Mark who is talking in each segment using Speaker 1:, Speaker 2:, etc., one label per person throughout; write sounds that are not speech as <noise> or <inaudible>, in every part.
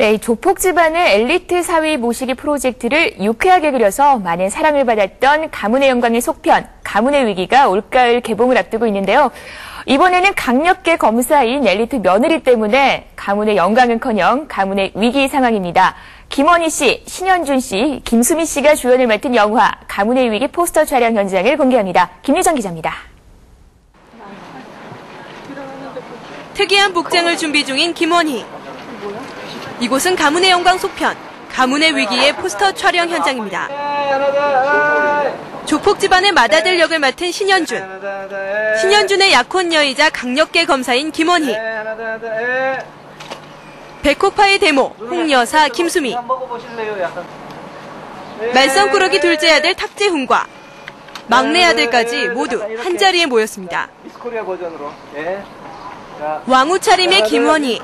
Speaker 1: 네, 조폭 집안의 엘리트 사위 모시기 프로젝트를 유쾌하게 그려서 많은 사랑을 받았던 가문의 영광의 속편, 가문의 위기가 올가을 개봉을 앞두고 있는데요. 이번에는 강력계 검사인 엘리트 며느리 때문에 가문의 영광은커녕 가문의 위기 상황입니다. 김원희 씨, 신현준 씨, 김수미 씨가 주연을 맡은 영화 가문의 위기 포스터 촬영 현장을 공개합니다. 김유정 기자입니다.
Speaker 2: 특이한 복장을 준비 중인 김원희. 이곳은 가문의 영광 속편, 가문의 위기의 포스터 촬영 현장입니다. 조폭 집안의 맏아들 역을 맡은 신현준. 신현준의 약혼녀이자 강력계 검사인 김원희. 백호파의 데모, 홍여사 김수미. 말썽꾸러기 둘째 아들 탁재훈과 막내 아들까지 모두 한자리에 모였습니다.
Speaker 3: 미스코리아 버전으로. 예.
Speaker 2: 왕후 차림의 김원희.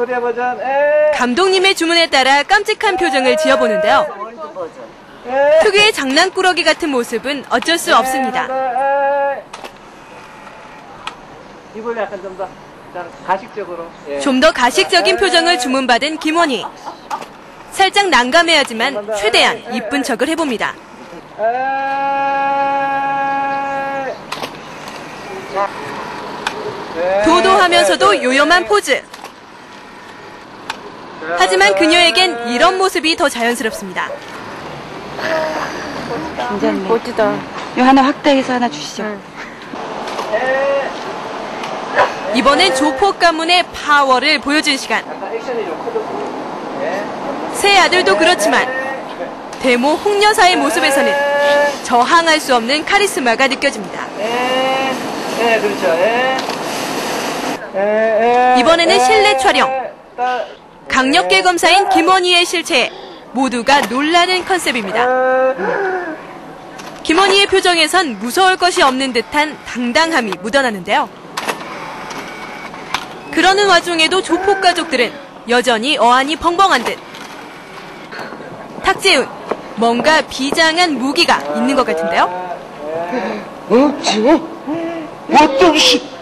Speaker 2: 감독님의 주문에 따라 깜찍한 표정을 지어보는데요. 특유의 장난꾸러기 같은 모습은 어쩔 수 없습니다.
Speaker 3: 입을 약간 좀 더 가식적으로. 예.
Speaker 2: 좀더 가식적인 표정을 주문받은 김원희. 살짝 난감해하지만 최대한 이쁜 척을 해봅니다. 도도하면서도 요염한 포즈. 하지만 그녀에겐 이런 모습이 더 자연스럽습니다.
Speaker 4: 괜찮네. 멋지다. 요 하나 확대해서 하나 주시죠.
Speaker 2: 이번엔 조폭 가문의 파워를 보여준 시간. 새 아들도 그렇지만 데모 홍여사의 모습에서는 저항할 수 없는 카리스마가 느껴집니다.
Speaker 3: 예, 그렇죠. 예.
Speaker 2: 이번에는 실내 촬영. 강력계 검사인 김원희의 실체에 모두가 놀라는 컨셉입니다. 김원희의 표정에선 무서울 것이 없는 듯한 당당함이 묻어나는데요. 그러는 와중에도 조폭 가족들은 여전히 어안이 벙벙한 듯. 탁재훈, 뭔가 비장한 무기가 있는 것 같은데요.
Speaker 3: 어? 지금? 어떤 씨?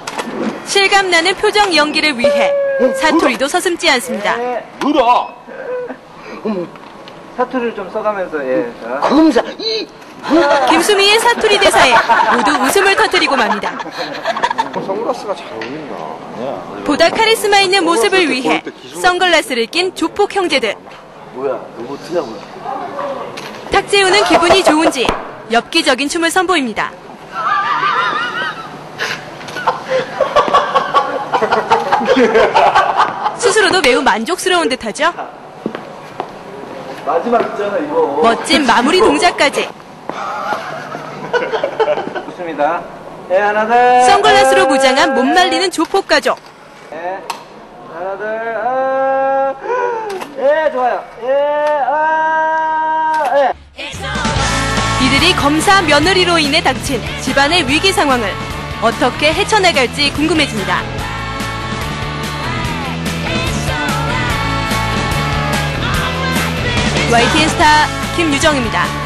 Speaker 2: 실감나는 표정 연기를 위해 사투리도 서슴지 않습니다.
Speaker 3: 물어! 어머. 사투리를 좀 써가면서, 예. 자.
Speaker 5: 검사 이
Speaker 2: 김수미의 사투리 대사에 모두 웃음을 터뜨리고 맙니다.
Speaker 6: 선글라스가 잘 어울린다.
Speaker 2: 보다 카리스마 있는 모습을 위해 선글라스를 낀 조폭 형제들.
Speaker 3: 뭐야, 로봇이냐고요?
Speaker 2: 탁재훈은 기분이 좋은지 엽기적인 춤을 선보입니다. <laughs> 스스로도 매우 만족스러운 듯하죠?
Speaker 3: 마지막 있잖아, 이거.
Speaker 2: 멋진 마무리 동작까지 <laughs>
Speaker 3: 좋습니다. 예, 하나, 둘.
Speaker 2: 선글라스로 무장한 못 말리는 조폭 가족.
Speaker 3: 예. 하나, 둘. 아. 예, 좋아요. 예, 아. 예.
Speaker 2: 이들이 검사 며느리로 인해 닥친 집안의 위기 상황을 어떻게 헤쳐나갈지 궁금해집니다. YTN 스타 김유정입니다.